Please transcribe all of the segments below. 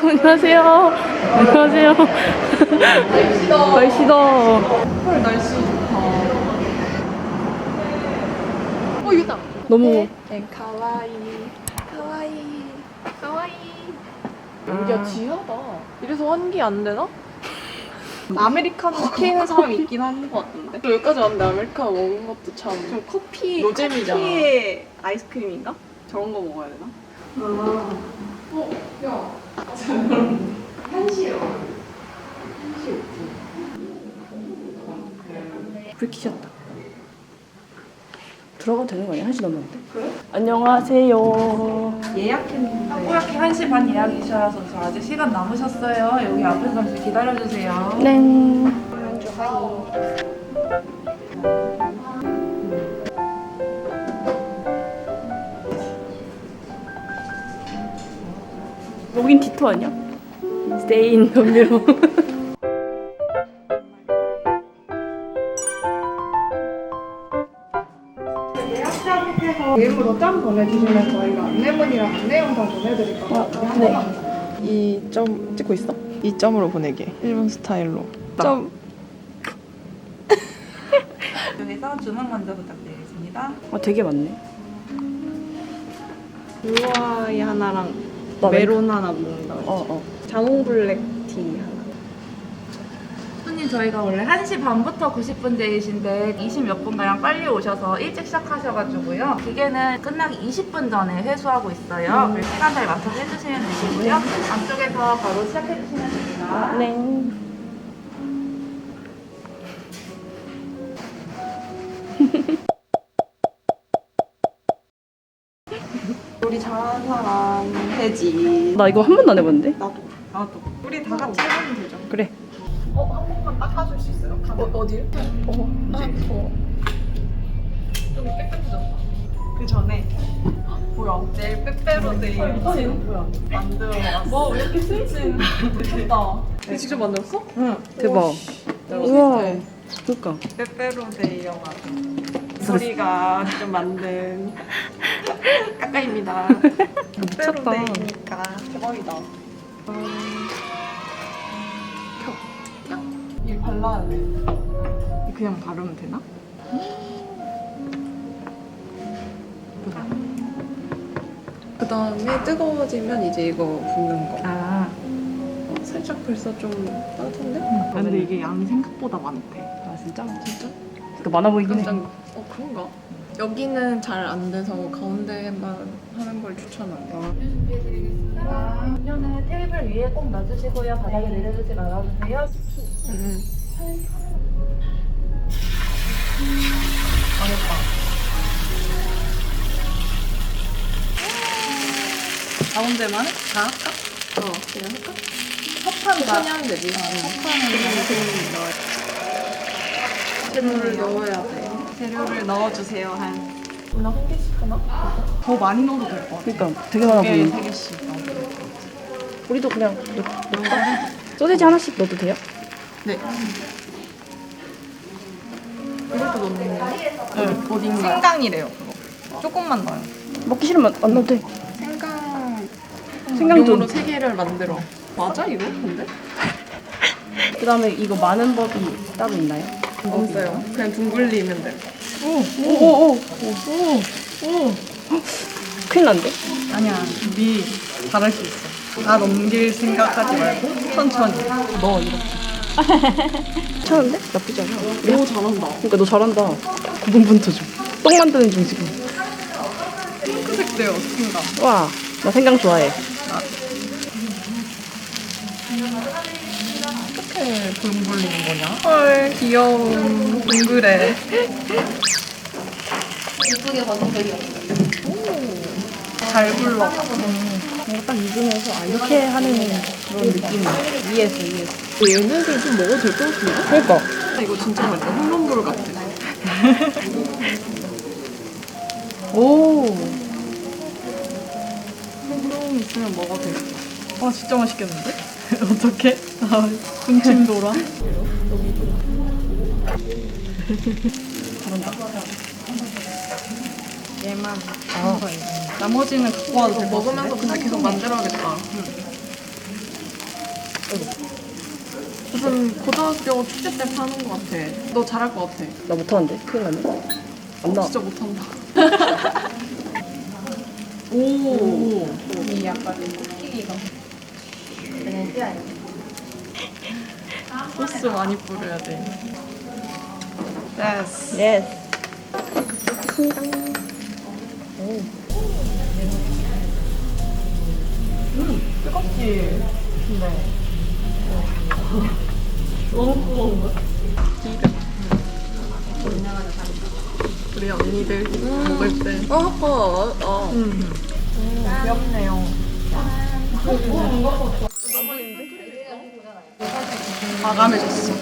안녕하세요. 안녕하세요. 날씨다. 날씨다. 헐 날씨 좋다. 어 이거다. 너무 네, 카와이. 카와이. 카와이. 여기가 지하다. 이래서 환기 안 되나? 아메리카노 시키는 사람이 있긴 한것 같은데. 저 여기까지 왔는데 아메리카노 먹는 것도 참. 좀 커피. 노잼이잖아. 커피에 아이스크림인가? 저런 거 먹어야 되나? 아. 어, 야. 한시요. 불 켜졌다. 들어가도 되는 거 아니야? 한시 넘었는데. 그래? 안녕하세요. 예약했는데. 타코야키 1시 반 예약이셔서 저 아직 시간 남으셨어요. 여기 앞에서 잠시 기다려주세요. 네. 여긴 디토 아니야? Stay in the middle. 메일로 짠 보내주시면 저희가 안내문이랑 안내 영상 보내드릴 거예요. 네. 이점 찍고 있어? 이 점으로 보내게. 일본 스타일로. 점. 여기서 주문 먼저 부탁드리겠습니다. 아, 되게 많네. 루아이 하나랑 나 메론 하나 먹는다. 어, 어. 자몽 블랙 티 하나. 손님 저희가 원래 1시 반부터 90분 제이신데 20몇 분가량 빨리 오셔서 일찍 시작하셔가지고요. 기계는 끝나기 20분 전에 회수하고 있어요. 그래서 시간 잘 맞춰서 해주시면 되시고요. 안쪽에서 바로 시작해주시면 됩니다. 네. 우리 잘하는 사람 되지. 나 이거 한 번도 안 해봤는데? 나도. 나도. 우리 다 같이 해보면 되죠. 그래. 어, 한 번만 닦아줄 수 있어요? 어, 어디를? 어, 아, 어. 좀 깨끗해졌다. 그 전에 뭐야? 제일 빼빼로데이 뭐야? 만들어 왔어. 뭐 이렇게 쓴친 미쳤다. 직접 만들었어? 응. 대박. 우와. 그니까. 빼빼로데이여가지고 소리가 직접 만든 까까입니다. 미쳤다. 빼빼로데이니까 대박이다. 이 발라야 돼. 그냥 바르면 되나? 그 다음에 뜨거워지면 이제 이거 붓는 거. 아. 어, 살짝 벌써 좀 따뜻한데? 근데 이게 양이 생각보다 많대. 아, 진짜? 진짜? 그러니까 많아 보이긴 해. 깜짝. 어 그런가? 여기는 잘 안 돼서 가운데만 하는 걸 추천한대. 준비해드리겠습니다. 음료는 테이블 위에 꼭 놔주시고요. 바닥에 내려주지 말아주세요. 음. 가운데만 다 할까? 어 그냥 할까? 다 그냥 되지. 재료를 넣어야 돼. 재료를 넣어주세요 한. 누나 한 개씩 하나? 더 많이 넣어도 될 것 같아. 그러니까 되게 많아 네, 보이는데. 세 개씩. 우리도 그냥 넣, 넣을까? 소세지 하나씩 넣어도 돼요? 네. 이것도 넣는 거야? 네. 어딘가. 생강이래요 그거. 조금만 넣어요. 먹기 싫으면 안 넣어도 돼. 생강. 생강전. 용으로 세 개를 만들어. 맞아 이거? 근데? 그 다음에 이거 많은 법이 따로 있나요? 없어요. 그냥 둥글리면 돼. 오오오. 오. 큰일 난데? 아니야. 네 잘할 수 있어. 다 넘길 생각하지 말고 천천히. 넣어 이렇게. 괜찮은데? 나쁘지 않아. 오 잘한다. 그러니까 너 잘한다. 고분분투 좀. 떡 만드는 중 지금. 핑크색 돼요 생강. 와, 나 생강 좋아해. 둥글리는 거냐? 헐 귀여운 둥그레. 이쁘게 완성되게 잘 굴러. 뭔가 딱 입으면서 아 이렇게 하는 그런 느낌이 이해했어 이해했어. 얘네들 좀 먹어도 될 것 같은데? 그러니까. 이거 진짜 맛있다. 홈런볼 같아. 오. 홈런 있으면 먹어도 되겠다. 아 진짜 맛있겠는데? 어떡해? 아 군침 돌아. 잘한다. 얘만 아. 나머지는 갖고 와도 될것? 먹으면서 근데 계속 만들어야겠다. 무슨 고등학교 축제 때 파는 것 같아. 너 잘할 것 같아. 나 못하는데 큰일 나네 안 나와 진짜 못한다. 오. 이 약간 쿠키가 베네치아 소스 많이 뿌려야 돼. 예스. 예스 뜨겁지? 근데. 너무 뜨거운데? 기대. 우리 언니들 먹을 때. 어 어, 어. 음. 마감해졌어.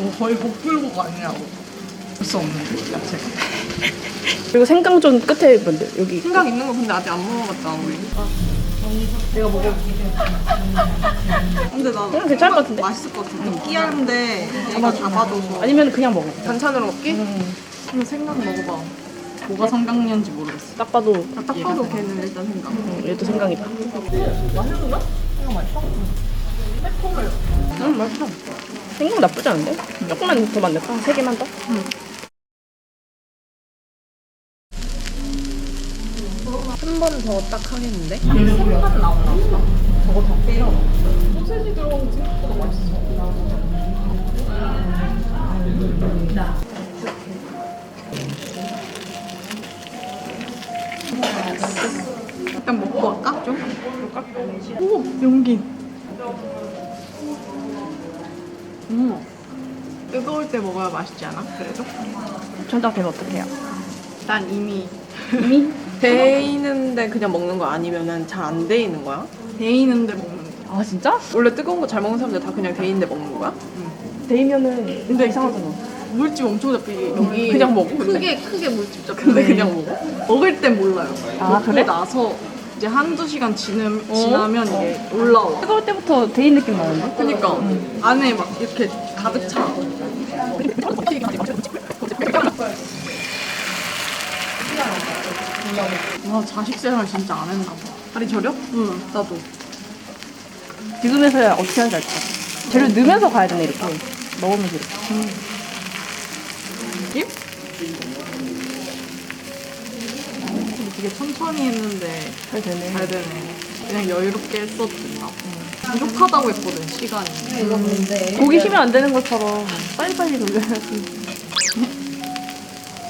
오, 거의 복불복 아니냐고. 볼수 없는데, 야채. 그리고 생강전 끝에 뭔데 여기 생각 있는 거 근데 아직 안 먹어봤다, 우리. 내가 먹어 근데 나 음, 괜찮을 것 같은데? 맛있을 것 같아. 느끼한데 얘가 잡아줘서. 아니면 그냥 먹어 반찬으로 먹기? 그럼 생강 먹어봐. 뭐가 성강년지 모르겠어. 딱 봐도 아, 딱 봐도 걔는 일단 생강. 음, 얘도 생강이다 맛있는데? 생강 맛있어? 새콤해. 응 맛있어 생강 나쁘지 않은데? 조금만 더 만들까? 한세 개만 더? 한번 더 딱 하겠는데? 생강 나오나 보다. 저거 더 빼요. 소세지 들어간 거 생각보다 맛있어. 때 먹어야 맛있지 않아? 그래도? 천장 되면 어떡해요? 난 이미 이미? 돼 있는데 그냥 먹는 거 아니면은 잘 안 돼 있는 거야? 돼 있는데 먹는 거. 아 진짜? 원래 뜨거운 거 잘 먹는 사람들 다 그냥 돼 있는데 먹는 거야? 데이면은 근데 이상하잖아 물집 엄청 잡히게 여기 그냥 먹어, 근데? 크게 크게 물집 잡혀 근데 그냥 먹어? 먹을 땐 몰라요 아, 먹고 그래? 나서 이제 한두 시간 지름, 지나면 이게 올라와 뜨거울 때부터 데이 느낌 나는데? 그니까 안에 막 이렇게 가득 차 와 자식 생활 진짜 안 했나 봐. 다리 저려? 응 나도. 지금에서야 어떻게 하는지 알것 같아 재료 넣으면서 가야 되네 이렇게. 먹으면서 이렇게. 느낌? 되게 천천히 했는데 잘 되네. 잘 되네. 그냥 여유롭게 했어도 된다. 부족하다고 했거든, 시간이. 고기 쉬면 안 되는 것처럼 빨리빨리 돌려야지.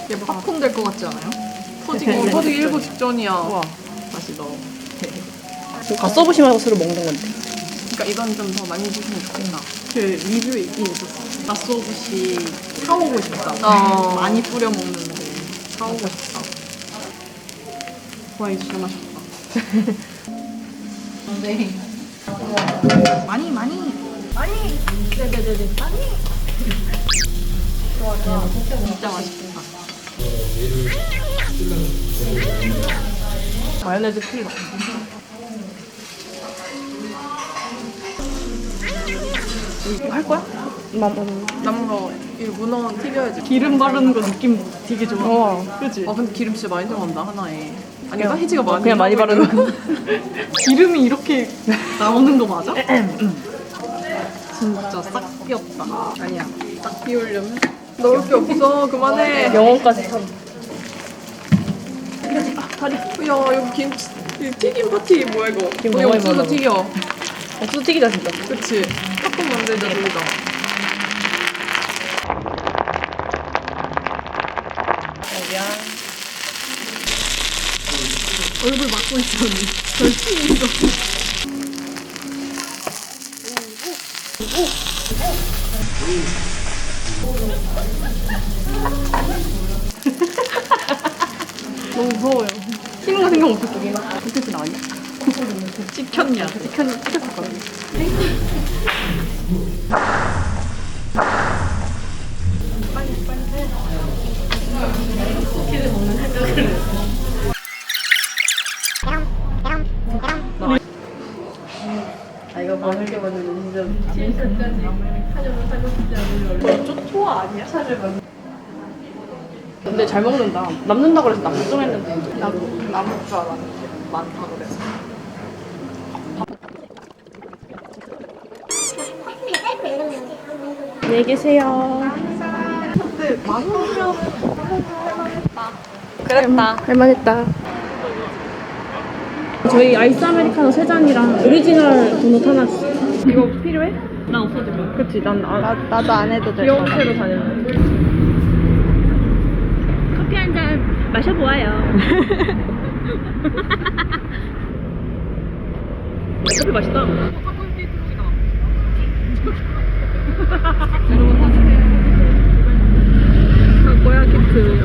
이게 막 팝콘 될 것 같지 않아요? 터지기 네, 네. 터지기 일보 직전이야. 우와 다시 넣어. 가 써보시면서 먹는 건데 그러니까 이건 좀 더 많이 주시면 좋겠다. 그 리뷰에 있긴 있었어. 맛소부시 사오고 싶다. 어. 많이 뿌려 먹는데 사오고 싶다. 와, 이거 진짜 맛있다. 네. 많이, 많이. 많이. 네네네네. 많이. 좋아, 좋아. 진짜 맛있겠다. 마요네즈 필요 할 거야? 나, 음. 남으로 이 문어 튀겨야지. 기름 바르는 거 느낌 되게 좋아. 어. 그치? 아 근데 기름 진짜 많이 들어간다 하나에. 아닌가? 해지가 어, 많이. 그냥 많이 바르는 거 기름이 이렇게 나오는 거 맞아? 진짜 싹 비었다. 아니야. 딱 비우려면 넣을 게 없어. 그만해. 영혼까지 참야 여기 김치 이 튀김 파티 뭐야 이거? 너무 옥수수 많아. 튀겨. 옥수수 튀기자 진짜 그치? 팝콘 만들자 저기다. 얼굴 막고 있어 언니. 절 튀는 거. 너무 무서워요. 튀는 거 생각 못했어. 어떻게 나이? 찍혔냐? 찍혔, 찍혔었거든. 근데 잘 먹는다. 남는다 그래서 납득했는데 나도 남을 줄 알았는데 많다 그래서. 안녕히 계세요. 근데 맛있으면 아, 그랬다. 할만했다. 저희 아이스 아메리카노 세 잔이랑 오리지널 도넛 하나 이거 필요해? 난 없어도 돼. 그치, 난 아, 나도 안 해도 될것 형태로 다녀. 마셔보아요. 커피 맛있다. 사고야 키트요.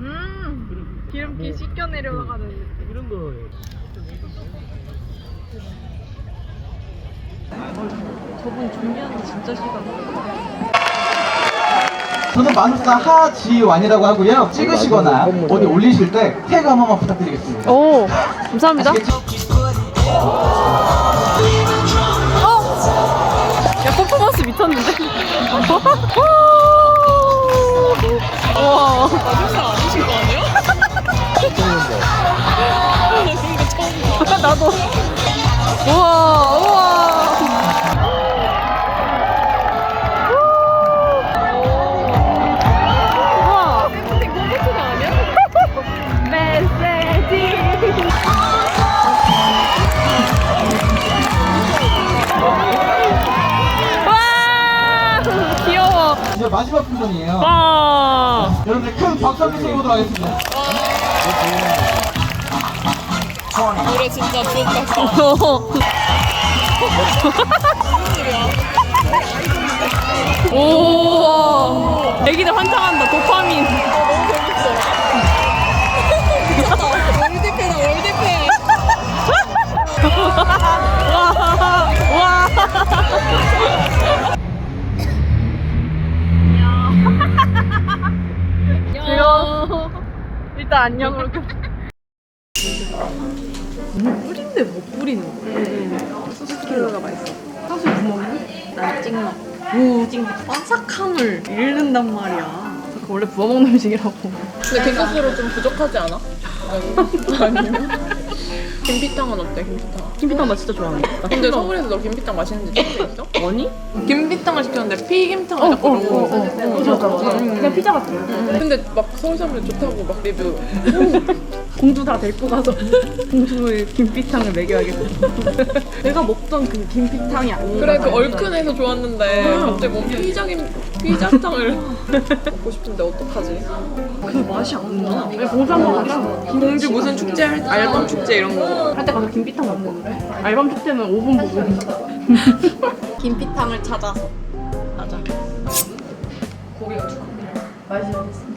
음, 기름기 씻겨 내려가는 느낌. 이런 거 저는 마누사 하지완이라고 하고요. 찍으시거나 어디 올리실 때 태그 한 번만 부탁드리겠습니다. 오, 감사합니다. 아시겠죠? 야, 퍼포먼스 미쳤는데? 우와. 아까 나도. 우와, 우와. 와! 큰 박수 한번 쳐보도록 하겠습니다. 오! 애기들 환장한다. 도파민. 와! 와! 귀여워. 일단 안녕으로 끝. 뿌린데 못 뿌리는 거야. 소스킬러가 맛있어. 사실 부먹는? 난 찍먹. 오, 찍먹. 바삭함을 잃는단 말이야. 그 원래 부어 먹는 음식이라고. 근데 갱소스로 좀 부족하지 않아? 아니면? 김피탕은 어때, 김피탕? 김피탕 나 진짜 좋아하는데. 근데 서울에서 너 김피탕 맛있는 집 찾을 수 있어? 아니? 김피탕을 시켰는데 피김탕을 자꾸 먹어. 그냥 피자 같아. 근데 막 서울 사람들 좋다고 막 리뷰. 공주 다 데리고 가서 공주의 김피탕을 먹여야겠어. 내가 먹던 그 김피탕이 아니야. 그래, 그 얼큰해서 좋았는데 갑자기 뭐 피자 김 피자탕을 먹고 싶은데 어떡하지? 그 맛이 안 나. 공주 한번 가자. 공주 무슨 축제 할 알밤 축제 이런 거. 할 때 가서 김피탕 먹는데. 알밤 축제는 5분 보고. 김피탕을 찾아서. 맛이 어딨어?